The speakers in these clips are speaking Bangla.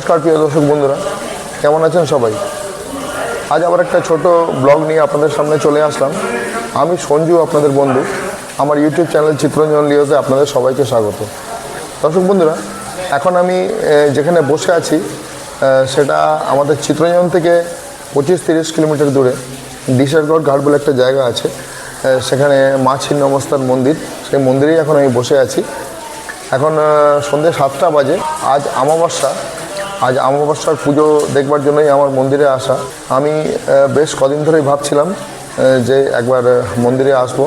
নমস্কার, প্রিয় দর্শক বন্ধুরা। কেমন আছেন সবাই? আজ আবার একটা ছোট ব্লগ নিয়ে আপনাদের সামনে চলে আসলাম। আমি সঞ্জু, আপনাদের বন্ধু। আমার ইউটিউব চ্যানেল চিত্রঞ্জন লিওতে আপনাদের সবাইকে স্বাগত। দর্শক বন্ধুরা, এখন আমি যেখানে বসে আছি সেটা আমাদের চিত্রঞ্জন থেকে পঁচিশ তিরিশ কিলোমিটার দূরে। ডিসারগড় ঘাট বলে একটা জায়গা আছে। সেখানে মা ছিন্নমস্তার মন্দির। সেই মন্দিরেই এখন আমি বসে আছি। এখন সন্ধ্যে সাতটা বাজে। আজ অমাবস্যা। আজ অমাবস্যার পুজো দেখবার জন্যই আমার মন্দিরে আসা। আমি বেশ কদিন ধরেই ভাবছিলাম যে একবার মন্দিরে আসব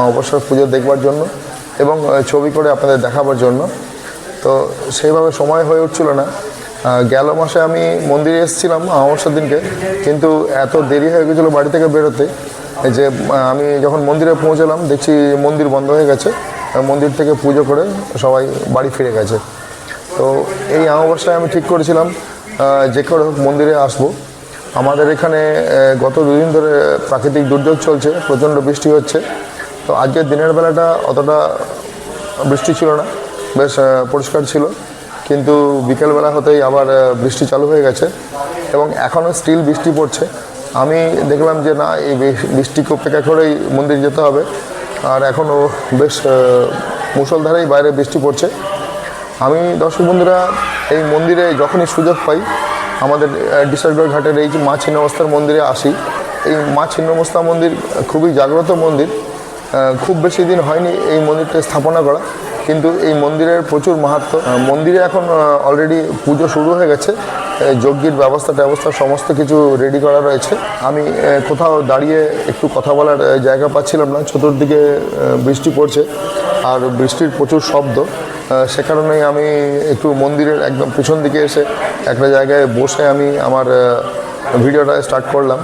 অমাবস্যার পুজো দেখবার জন্য এবং ছবি করে আপনাদের দেখাবার জন্য। তো সেইভাবে সময় হয়ে উঠছিল না। গেল মাসে আমি মন্দিরে এসেছিলাম অমাবস্যার দিনকে, কিন্তু এত দেরি হয়ে গেছিল বাড়ি থেকে বেরোতে যে আমি যখন মন্দিরে পৌঁছলাম দেখছি মন্দির বন্ধ হয়ে গেছে। মন্দির থেকে পুজো করে সবাই বাড়ি ফিরে গেছে। তো এই অমাবস্যায় আমি ঠিক করেছিলাম যে করে হোক মন্দিরে আসব। আমাদের এখানে গত দুদিন ধরে প্রাকৃতিক দুর্যোগ চলছে প্রচণ্ড বৃষ্টি হচ্ছে। তো আজকের দিনের বেলাটা অতটা বৃষ্টি ছিল না বেশ পরিষ্কার ছিল। কিন্তু বিকেলবেলা হতেই আবার বৃষ্টি চালু হয়ে গেছে এবং এখনও স্টিল বৃষ্টি পড়ছে। আমি দেখলাম যে না এই বৃষ্টিকে উপেক্ষা করেই মন্দির যেতে হবে। আর এখনও বেশ আহ, মুষলধারেই বাইরে বৃষ্টি পড়ছে। আমি দর্শক বন্ধুরা, এই মন্দিরে যখনই সুযোগ পাই, আমাদের ডিসারগড় ঘাটের এই যে মা ছিন্নমস্তার মন্দিরে আসি। এই মা ছিন্নমস্তা মন্দির খুবই জাগ্রত মন্দির। খুব বেশি দিন হয়নি এই মন্দিরটা স্থাপনা করা, কিন্তু এই মন্দিরের প্রচুর মাহাত্ম। মন্দিরে এখন অলরেডি পুজো শুরু হয়ে গেছে। যজ্ঞের ব্যবস্থা ট্যবস্থা সমস্ত কিছু রেডি করা রয়েছে। আমি কোথাও দাঁড়িয়ে একটু কথা বলার জায়গা পাচ্ছিলাম না। চতুর্দিকে বৃষ্টি পড়ছে, আর বৃষ্টির প্রচুর শব্দ। সে কারণেই আমি একটু মন্দিরের একদম পিছন দিকে এসে একটা জায়গায় বসে আমি আমার ভিডিওটা স্টার্ট করলাম।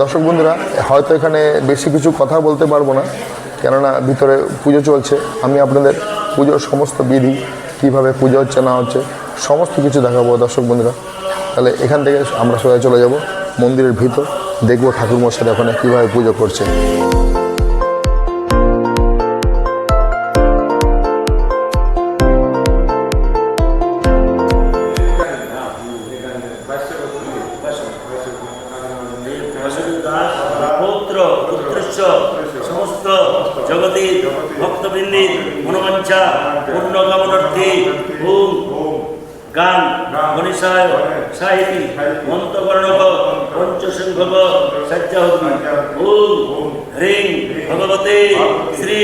দর্শক বন্ধুরা, হয়তো এখানে বেশি কিছু কথা বলতে পারব না, কেননা ভিতরে পুজো চলছে। আমি আপনাদের পুজোর সমস্ত বিধি, কীভাবে পুজো হচ্ছে, না হচ্ছে, সমস্ত কিছু দেখাবো দর্শক বন্ধুরা। তাহলে এখান থেকে আমরা সোজা চলে যাব, মন্দিরের ভিতর। দেখব ঠাকুর মশাই ওখানে কীভাবে পুজো করছে। ভগবতে শ্রী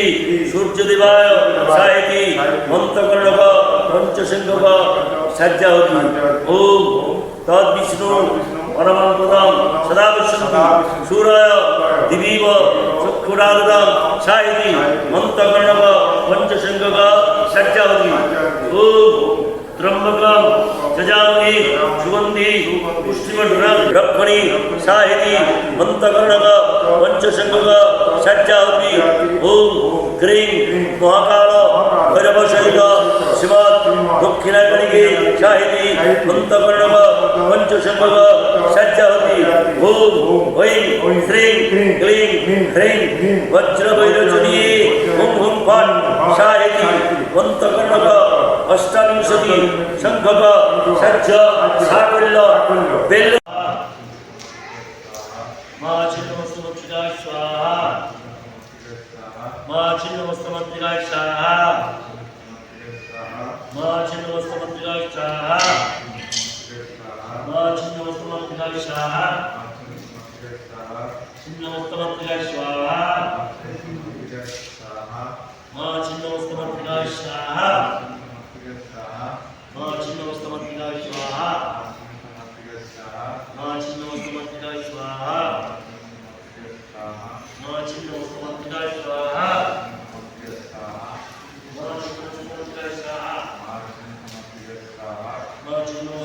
সূর্যদেবায় সাহিতি মন্ত্রকর্ণক পঞ্চসংঘক সজ্জাহতি ওম তদ্বিষ্ণু পরমাঙ্কুরম সদা বিশ্বন্তি সূরায় দিবীব চক্ষুরাদম সাহিতি মন্তকর্ণব পঞ্চসংগক সজ্জাহতি ওম ত্রম্বকম যজামহি সুগন্ধি পুষ্টিমণ্ডলম ব্রহ্মণি সাহিতি মন্তকর্ণক পঞ্চসংগক সজ্জাহতি ওম ক্রিং মহাকাল ভৈরব সহিত শ্রীমৎ দক্ষিণাকণিকে সাহিতি মন্তকর্ণক পঞ্চসংগক সজ্জাহতি ওম ঐং শ্রীং ক্লিং হ্রিং বজ্রবৈরচনী হুম হুম ফট সাহিতি মন্তকর্ণক অষ্টাবিংশতি সংখ্যক সজ্জ সাকল্য বেল মা ছিন্নমস্তমত্রিকায় স্বাহা মা ছিন্নমস্তমত্রিকায় স্বাহা মা ছিন্নমস্তমত্রিকায় স্বাহা মা ছিন্নমস্তমত্রিকায় স্বাহা ছিন্নমস্তমত্রিকায় স্বাহা মা ছিন্নমস্তমত্রিকায় স্বাহা মা ছিন্নমস্তমত্রিকায় স্বাহা মা ছিন্নমস্তমত্রিকায় স্বাহা মা ছিন্নমস্তমত্রিকায় স্বাহা মা ছিন্নমস্তমত্রিকায় স্বাহা মা ছিন্নমস্তমত্রিকায় স্বাহা মা ছিন্নমস্তমত্রিকায় স্বাহা ওম স্বাহা ওম স্বাহা ওম ভূর্ভুবঃ স্বাহা মা তারা স্বাহা ষোড়শী মাতা স্বাহা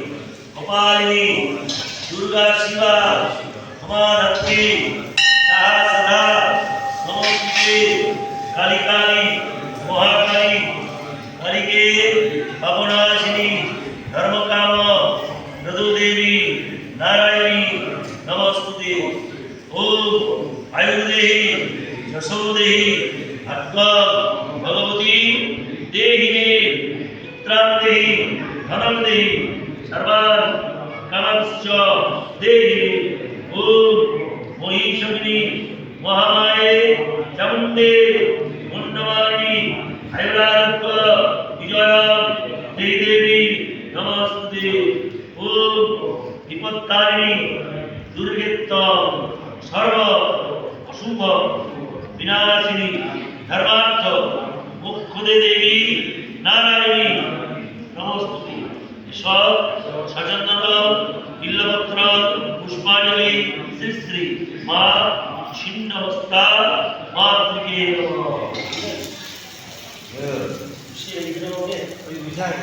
कुमारी दुर्गा शिवा हमार চামুণ্ডে মুন্ডমালিনী আয়ুরারোগ্য বিজয়া দেহি দেবী নমস্তে ওম বিপত্তারিণী দুর্গেত্ত সর্ব অশুভ বিনাশিনী ধর্মার্থ মুখ্যদে দেবী নারায়ণী নমস্তুতি সব সচন্দন বিল্লপত্র পুষ্পাঞ্জলি শ্রী শ্রী মা 진로스타 마트게요. 예. 혹시 이런 게 의상이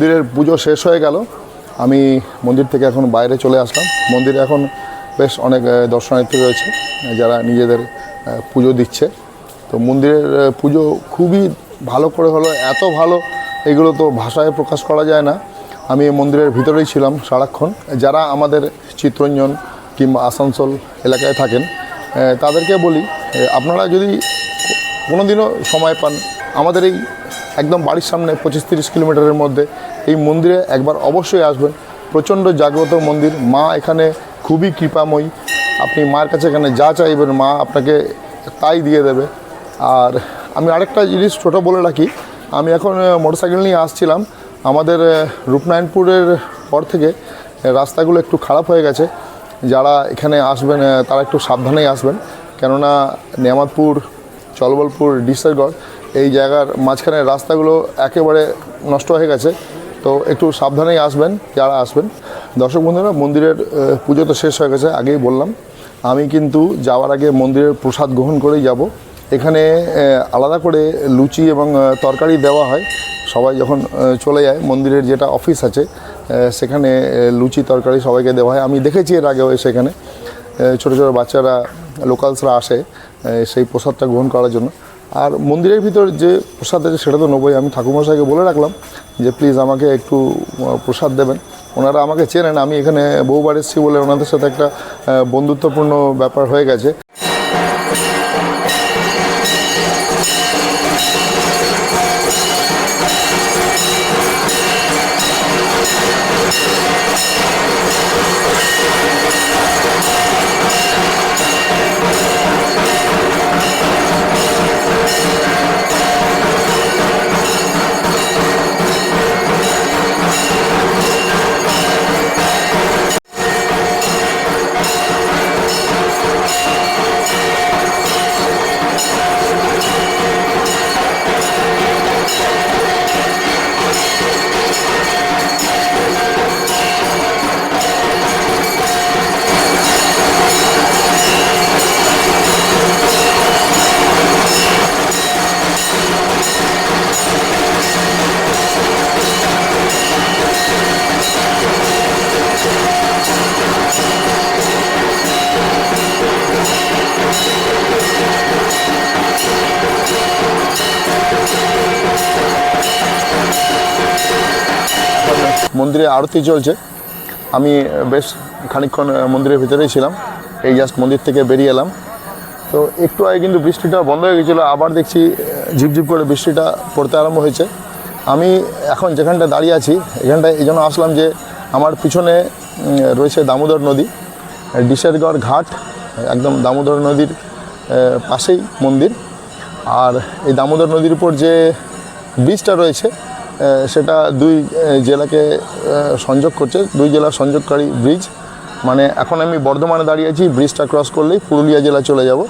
মন্দিরের পুজো শেষ হয়ে গেল। আমি মন্দির থেকে এখন বাইরে চলে আসলাম। মন্দিরে এখন বেশ অনেক দর্শনার্থী রয়েছে, যারা নিজেদের পুজো দিচ্ছে। তো মন্দিরের পুজো খুবই ভালো করে হলো, এত ভালো, এগুলো তো ভাষায় প্রকাশ করা যায় না। আমি মন্দিরের ভিতরেই ছিলাম সারাক্ষণ। যারা আমাদের চিত্রঞ্জন কিংবা আসানসোল এলাকায় থাকেন তাদেরকে বলি আপনারা যদি কোনো দিনও সময় পান, আমাদের এই একদম বাড়ির সামনে পঁচিশ তিরিশ কিলোমিটারের মধ্যে এই মন্দিরে একবার অবশ্যই আসবেন। প্রচণ্ড জাগ্রত মন্দির। মা এখানে খুবই কৃপাময়ী। আপনি মায়ের কাছে এখানে যা চাইবেন মা আপনাকে তাই দিয়ে দেবে। আর আমি আরেকটা জিনিস ছোটো বলে রাখি। আমি এখন মোটরসাইকেল নিয়ে আসছিলাম। আমাদের রূপনারায়ণপুরের পর থেকে রাস্তাগুলো একটু খারাপ হয়ে গেছে। যারা এখানে আসবেন তারা একটু সাবধানেই আসবেন। কেননা নেয়ামাতপুর চলবলপুর, ডিসারগড়, এই জায়গার মাঝখানে রাস্তাগুলো একেবারে নষ্ট হয়ে গেছে। তো একটু সাবধানেই আসবেন, যারা আসবেন। দর্শক বন্ধুরা, মন্দিরের পুজো তো শেষ হয়ে গেছে, আগেই বললাম। আমি কিন্তু যাওয়ার আগে মন্দিরের প্রসাদ গ্রহণ করেই যাব। এখানে আলাদা করে লুচি এবং তরকারি দেওয়া হয়। সবাই যখন চলে যায়, মন্দিরের যেটা অফিস আছে সেখানে লুচি, তরকারি সবাইকে দেওয়া হয়। আমি দেখেছি এর আগেও সেখানে ছোটো ছোটো বাচ্চারা লোকালসরা আসে সেই প্রসাদটা গ্রহণ করার জন্য। আর মন্দিরের ভিতর যে প্রসাদ আছে সেটা তো নেবই। আমি ঠাকুরমশাইকে বলে রাখলাম যে, প্লিজ আমাকে একটু প্রসাদ দেবেন। ওনারা আমাকে চেনেন। আমি এখানে বহুবার এসেছি বলে ওনাদের সাথে একটা বন্ধুত্বপূর্ণ ব্যাপার হয়ে গেছে। মন্দিরে আরতি চলছে। আমি বেশ খানিকক্ষণ মন্দিরের ভিতরেই ছিলাম। এই জাস্ট মন্দির থেকে বেরিয়ে এলাম। তো একটু আগে কিন্তু বৃষ্টিটা বন্ধ হয়ে গেছিল, আবার দেখছি ঝিপঝিপ করে বৃষ্টিটা পড়তে আরম্ভ হয়েছে। আমি এখন যেখানটা দাঁড়িয়ে আছি, এখানটায় এই জন্য আসলাম যে আমার পিছনে রয়েছে দামোদর নদী। ডিসেরগড় ঘাট, একদম দামোদর নদীর পাশেই মন্দির। আর এই দামোদর নদীর উপর যে ব্রিজটা রয়েছে সেটা দুই জেলাকে সংযোগ করছে। দুই জেলা সংযোগকারী ব্রিজ মানে এখন আমি বর্ধমানে দাঁড়িয়ে আছি ব্রিজটা ক্রস করলেই পুরুলিয়া জেলা চলে যাব।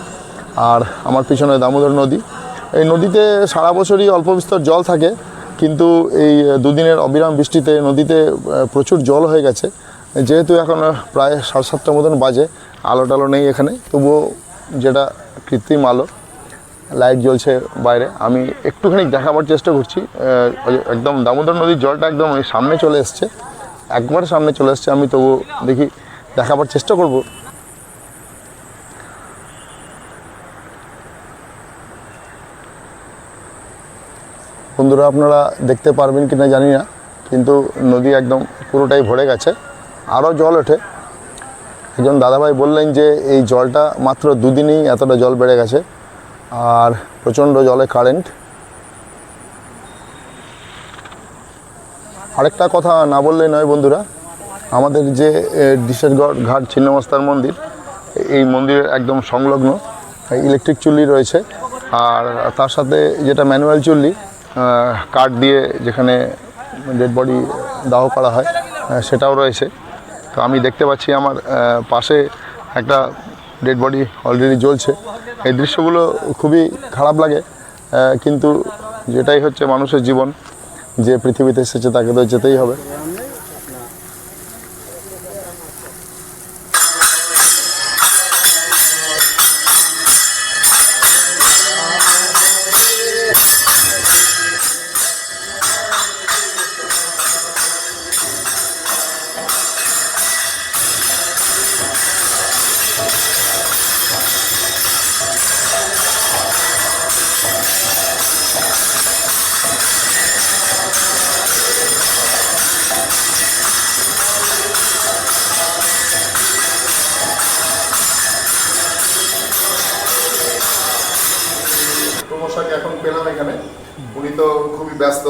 আর আমার পিছনে দামোদর নদী। এই নদীতে সারা বছরই অল্প বিস্তর জল থাকে, কিন্তু এই দুদিনের অবিরাম বৃষ্টিতে নদীতে প্রচুর জল হয়ে গেছে। যেহেতু এখন প্রায় সাড়ে সাতটার মতন বাজে আলো টালো নেই এখানে। তবুও যেটা কৃত্রিম আলো লাইট জ্বলছে বাইরে। আমি একটুখানি দেখাবার চেষ্টা করছি। একদম দামোদর নদীর জলটা একদম সামনে চলে এসছে। একবার সামনে চলে এসছে, আমি তবু দেখি, দেখাবার চেষ্টা করব। বন্ধুরা, আপনারা দেখতে পারবেন কি না জানি না, কিন্তু নদী একদম পুরোটাই ভরে গেছে। আরও জল ওঠে। একজন দাদাভাই বললেন যে, এই জলটা মাত্র দুদিনেই এতটা জল বেড়ে গেছে। আর প্রচণ্ড জলে কারেন্ট আরেকটা কথা না বললে নয় বন্ধুরা, আমাদের যে ডিসেরগড় ঘাট ছিন্নমস্তার মন্দির, এই মন্দিরের একদম সংলগ্ন ইলেকট্রিক চুল্লি রয়েছে। আর তার সাথে যেটা ম্যানুয়াল চুল্লি কাঠ দিয়ে যেখানে ডেড বডি দাহ করা হয় সেটাও রয়েছে। তো আমি দেখতে পাচ্ছি আমার পাশে একটা ডেড বডি অলরেডি জ্বলছে। এই দৃশ্যগুলো খুবই খারাপ লাগে কিন্তু যেটাই হচ্ছে মানুষের জীবন, যে পৃথিবীতে এসেছে তাকে তো যেতেই হবে। খুবই ব্যস্ত।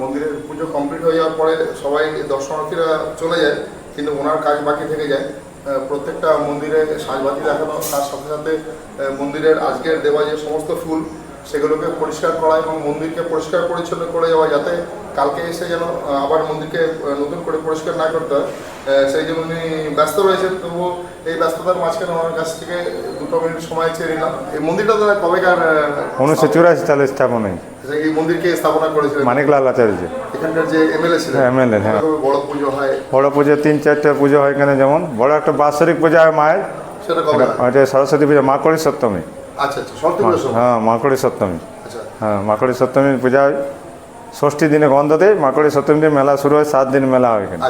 মন্দিরের পুজো কমপ্লিট হয়ে যাওয়ার পরে সবাই দর্শনার্থীরা চলে যায়, কিন্তু ওনার কাজ বাকি থেকে যায়। প্রত্যেকটা মন্দিরে সাজবাতি দেখানো, তার সাথে সাথে মন্দিরের আজকের দেওয়া যে সমস্ত ফুল সেগুলোকে পরিষ্কার করা এবং মন্দিরকে পরিষ্কার পরিচ্ছন্ন করে যাওয়া যাতে কালকে এসে যেন আবার মন্দিরকে নতুন করে পরিষ্কার না করতে হয়। সেই জন্য উনি ব্যস্ত রয়েছেন তবুও এই ব্যস্ততার মাঝখানে ওনার কাছ থেকে দুটো মিনিট সময় চেয়ে নিলাম। এই মন্দিরটা তো কবেকার উনিশশো চুরাশি সালে স্থাপন। হয় এই মন্দিরকে স্থাপনা করেছিলেন। মানিকলাল আচার্য। এখানকার যে এমএলএ ছিলেন হ্যাঁ, MLA, হ্যাঁ। বড় পুজো হয়। বড় পুজো তিন চারটে পুজো হয় এখানে যেমন। বড় একটা বাৎসরিক পূজা হয় মায়ের। সেটা কবে সরস্বতী পুজো মাকড়ি সপ্তমী। আচ্ছা আচ্ছা হ্যাঁ মাকড়ি সপ্তমী। আচ্ছা। হ্যাঁ মাকড়ি সপ্তমী পূজা হয়। ষষ্ঠী দিনে গন্ধ দেয় মাকড়ি সপ্তমী দিন মেলা শুরু হয় সাত দিন মেলা হয় এখানে।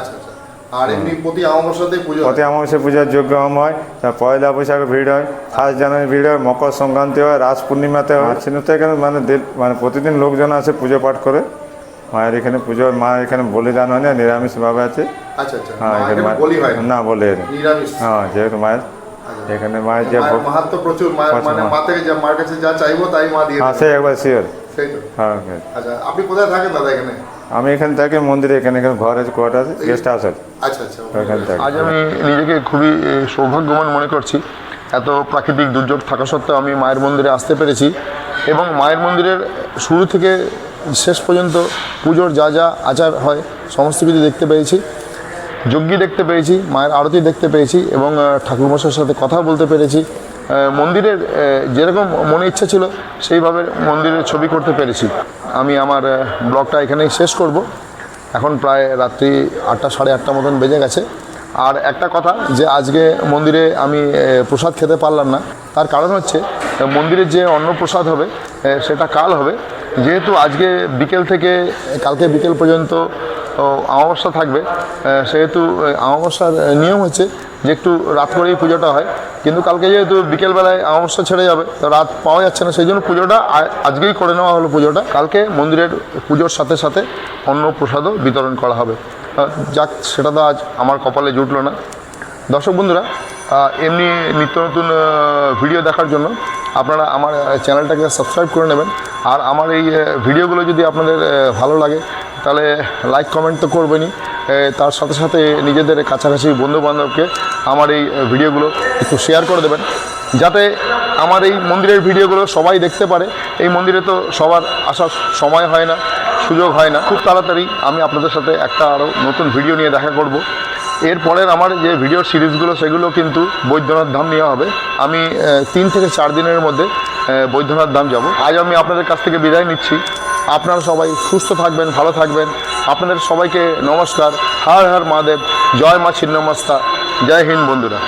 আর এমনি প্রতি অমাবস্যাতে পুজো প্রতি অমাবস্যা পূজার যোগ্য হোম হয় তার পয়লা বৈশাখে ভিড় হয় ফার্স্ট জানুয়ারি ভিড় হয় মকর সংক্রান্তি হয় রাস পূর্ণিমাতে হয়। চিহ্নতে এখানে মানে মানে প্রতিদিন লোকজন আসে পুজো পাঠ করে। মায়ের এখানে পুজো মা এখানে বলিদান হয় না নিরামিষভাবে আছে। আচ্ছা আচ্ছা। হ্যাঁ না না বলে নিরামিষ। হ্যাঁ যেহেতু মায়ের এখানে মায়ের যে মাহাত্ম প্রচুর মানে মা। থেকে যা মার কাছে যা চাইব তাই মা দিয়ে হ্যাঁ সে একবার শিওর সেই হ্যাঁ আচ্ছা আপনি কোথায় থাকেন দাদা এখানে? আমি এখানে থাকি মন্দিরে এখানে এখানে ঘর আছে কোয়ার্টার আছে গেস্ট হাউস আছে আচ্ছা আচ্ছা ওইখানে থাকি। আজ আমি নিজেকে খুবই সৌভাগ্যবান মনে করছি। এত প্রাকৃতিক দুর্যোগ থাকা সত্ত্বেও আমি মায়ের মন্দিরে আসতে পেরেছি এবং মায়ের মন্দিরের শুরু থেকে শেষ পর্যন্ত পুজোর যা যা আচার হয় সমস্ত কিছু দেখতে পেয়েছি। যজ্ঞী দেখতে পেয়েছি মায়ের আরতি দেখতে পেয়েছি এবং আহ, ঠাকুরমশাইয়ের সাথে কথা বলতে পেরেছি। মন্দিরের যেরকম মনে ইচ্ছা ছিল সেইভাবে মন্দিরের ছবি করতে পেরেছি। আমি আমার ব্লগটা এখানেই শেষ করব। এখন প্রায় রাত্রি আটটা সাড়ে আটটা মতন বেজে গেছে। আর একটা কথা যে আজকে মন্দিরে আমি প্রসাদ খেতে পারলাম না। তার কারণ হচ্ছে মন্দিরের যে অন্ন প্রসাদ হবে সেটা কাল হবে। যেহেতু আজকে বিকেল থেকে কালকে বিকেল পর্যন্ত অমাবস্যা থাকবে সেহেতু অমাবস্যার নিয়ম হচ্ছে যে একটু রাত করেই পুজোটা হয়। কিন্তু কালকে যেহেতু বিকেলবেলায় অমাবস্যা ছেড়ে যাবে, তো রাত পাওয়া যাচ্ছে না সেই জন্য পুজোটা আজকেই করে নেওয়া হলো পুজোটা। কালকে মন্দিরের পুজোর সাথে সাথে অন্য প্রসাদও বিতরণ করা হবে। যাক, সেটা তো আজ আমার কপালে জুটলো না। দর্শক বন্ধুরা এমনি নিত্য নতুন ভিডিও দেখার জন্য আপনারা আমার চ্যানেলটাকে সাবস্ক্রাইব করে নেবেন। আর আমার এই ভিডিওগুলো যদি আপনাদের ভালো লাগে তাহলে লাইক কমেন্ট তো করবেনই। তার সাথে সাথে নিজেদের কাছাকাছি বন্ধুবান্ধবকে আমার এই ভিডিওগুলো একটু শেয়ার করে দেবেন। যাতে আমার এই মন্দিরের ভিডিওগুলো সবাই দেখতে পারে। এই মন্দিরে তো সবার আসার সময় হয় না, সুযোগ হয় না। খুব তাড়াতাড়ি আমি আপনাদের সাথে একটা আরও নতুন ভিডিও নিয়ে দেখা করব। এরপরের আমার যে ভিডিও সিরিজগুলো সেগুলো কিন্তু বৈদ্যনাথ ধাম নেওয়া হবে। আমি তিন থেকে চার দিনের মধ্যে বৈদ্যনাথ ধাম যাব। আজ আমি আপনাদের কাছ থেকে বিদায় নিচ্ছি। আপনারা সবাই সুস্থ থাকবেন, ভালো থাকবেন। আপনাদের সবাইকে নমস্কার। হার হার মহাদেব। জয় মা ছিন্নমস্তা। জয় হিন্দ বন্ধুরা।